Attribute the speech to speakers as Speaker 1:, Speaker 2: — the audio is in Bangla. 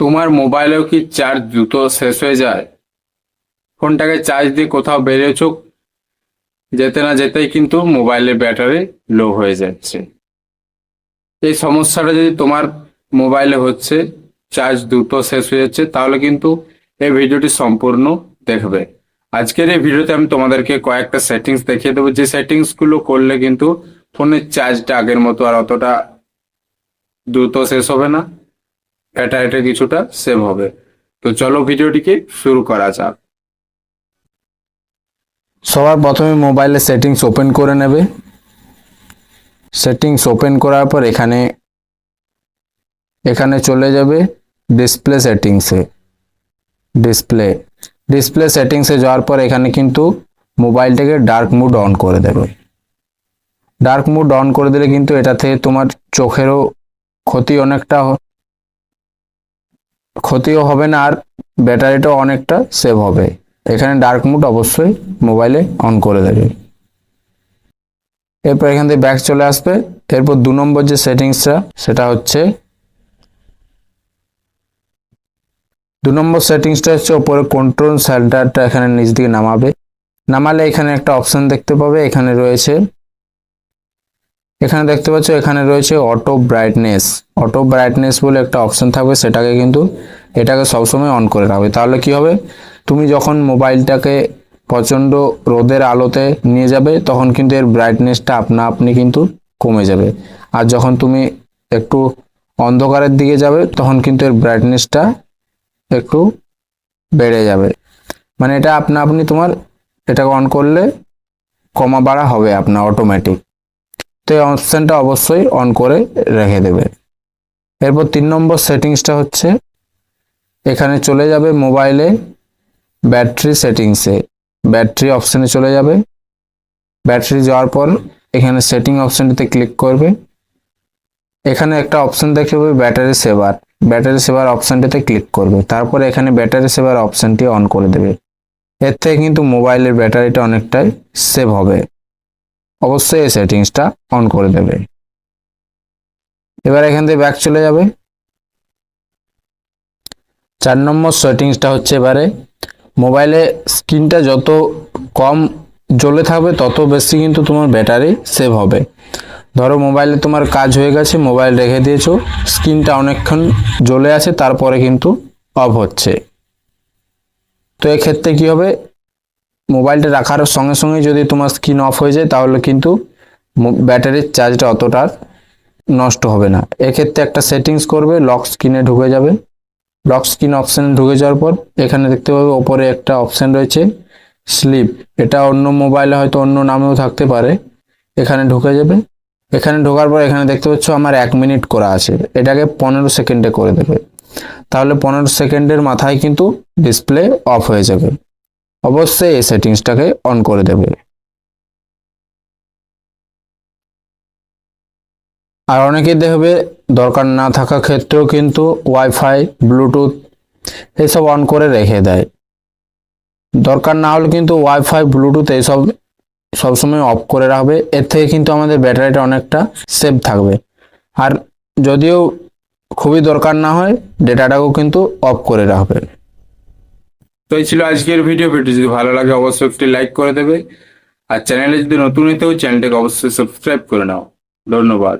Speaker 1: তোমার মোবাইলেও কি চার্জ দ্রুত শেষ হয়ে যায়? ফোনটাকে চার্জ দিয়ে কোথাও বেরিয়েছো যেতে না যেতেই কিন্তু মোবাইলের ব্যাটারি লো হয়ে যাচ্ছে। এই সমস্যাটা যদি তোমার মোবাইলে হচ্ছে, চার্জ দ্রুত শেষ হয়ে যাচ্ছে, তাহলে কিন্তু এই ভিডিওটি সম্পূর্ণ দেখবে। আজকের এই ভিডিওতে আমি তোমাদেরকে কয়েকটা সেটিংস দেখিয়ে দেবো। যে সেটিংসগুলো করলে কিন্তু ফোনের চার্জটা আগের মতো আর অতটা দ্রুত শেষ হবে না। ব্যাটারিটা কিছুটা সেভ হবে। তো চলো ভিডিওটিকে শুরু করা যাক।
Speaker 2: সবার প্রথমে মোবাইলে সেটিংস ওপেন করে নেবে। সেটিংস ওপেন করার পর এখানে এখানে চলে যাবে ডিসপ্লে সেটিংসে ডিসপ্লে ডিসপ্লে সেটিংসে যাওয়ার পর এখানে কিন্তু মোবাইলটাকে ডার্ক মুড অন করে দেবে। ডার্ক মুড অন করে দিলে কিন্তু এটা থেকে তোমার চোখেরও ক্ষতি অনেকটা ক্ষতিও হবে না আর ব্যাটারিটাও অনেকটা সেভ হবে। এখানে ডার্ক মুড অবশ্যই মোবাইলে অন করে দেবে। এরপর এখান থেকে ব্যাক চলে আসবে। এরপর দু নম্বর যে সেটিংসটা, সেটা হচ্ছে দু নম্বর সেটিংসটা হচ্ছে ওপরে কন্ট্রোল সেন্টারটা এখানে নিচ দিকে নামাবে। নামালে এখানে একটা অপশন দেখতে পাবে, এখানে রয়েছে এখানে দেখতে পাচ্ছ, এখানে রয়েছে অটো ব্রাইটনেস অটো ব্রাইটনেস বলে একটা অপশন থাকবে, সেটাকে কিন্তু এটাকে সবসময় অন করে রাখবে। তাহলে কি হবে? তুমি যখন মোবাইলটাকে প্রচণ্ড রোদের আলোতে নিয়ে যাবে, তখন কিন্তু এর ব্রাইটনেসটা আপনা আপনি কিন্তু কমে যাবে। আর যখন তুমি একটু অন্ধকারের দিকে যাবে, তখন কিন্তু এর ব্রাইটনেসটা একটু বেড়ে যাবে। মানে এটা আপনা আপনি তোমার এটাকে অন করলে কমা বাড়া হবে আপনার অটোমেটিক তো এই অপশানটা অবশ্যই অন করে রেখে দেবে। এরপর তিন নম্বর সেটিংসটা হচ্ছে এখানে চলে যাবে মোবাইলে ব্যাটারি সেটিংসে। ব্যাটারি অপশানে চলে যাবে। ব্যাটারি যাওয়ার পর এখানে সেটিং অপশানটিতে ক্লিক করবে। এখানে একটা অপশান দেখতে পাবে ব্যাটারি সেভার। ব্যাটারি সেভার অপশানটিতে ক্লিক করবে। তারপরে এখানে ব্যাটারি সেভার অপশানটি অন করে দেবে। এর থেকে কিন্তু মোবাইলের ব্যাটারিটা অনেকটাই সেভ হবে। অবশ্যই এই সেটিংসটা অন করে দেবে। এবার এখান থেকে ব্যাক চলে যাবে। চার নম্বর সেটিংসটা হচ্ছে এবারে মোবাইলে স্ক্রিনটা যত কম জ্বলে থাকবে, তত বেশি কিন্তু তোমার ব্যাটারি সেভ হবে। ধরো মোবাইলে তোমার কাজ হয়ে গেছে মোবাইল রেখে দিয়েছ স্ক্রিনটা অনেকক্ষণ জ্বলে আছে, তারপরে কিন্তু অফ হচ্ছে। তো এক্ষেত্রে কি হবে? মোবাইলটা রাখার সঙ্গে সঙ্গে যদি তোমার স্ক্রিন অফ হয়ে যায়, তাহলে কিন্তু ব্যাটারির চার্জটা অতটা নষ্ট হবে না। এক্ষেত্রে একটা সেটিংস করবে লক স্ক্রিনে ঢুকে যাবে। লক স্ক্রিন অপশানে ঢুকে যাওয়ার পর, এখানে দেখতে পাবে ওপরে একটা অপশান রয়েছে স্লিপ এটা অন্য মোবাইলে হয়তো অন্য নামেও থাকতে পারে। এখানে ঢুকে যাবে। এখানে ঢোকার পর এখানে দেখতে পাচ্ছ আমার এক মিনিট করা আছে। এটাকে পনেরো সেকেন্ডে করে দেবে। তাহলে পনেরো সেকেন্ডের মাথায় কিন্তু ডিসপ্লে অফ হয়ে যাবে। অবশ্যই এই সেটিংসটাকে অন করে দেবে। আর অনেকেই দেখবে দরকার না থাকা ক্ষেত্রেও কিন্তু ওয়াইফাই ব্লুটুথ এসব অন করে রেখে দেয়। দরকার না হলে কিন্তু ওয়াইফাই ব্লুটুথ এইসব সবসময় অফ করে রাখবে। এর থেকে কিন্তু আমাদের ব্যাটারিটা অনেকটা সেভ থাকবে। আর যদিও খুবই দরকার না হয় ডেটাটাকেও কিন্তু অফ করে রাখবে।
Speaker 1: তো এই ছিল আজকের ভিডিও ভিডিও যদি ভালো লাগে, অবশ্যই একটি লাইক করে দেবে। আর চ্যানেলে যদি নতুন হয় চ্যানেলটাকে অবশ্যই সাবস্ক্রাইব করে নাও। ধন্যবাদ।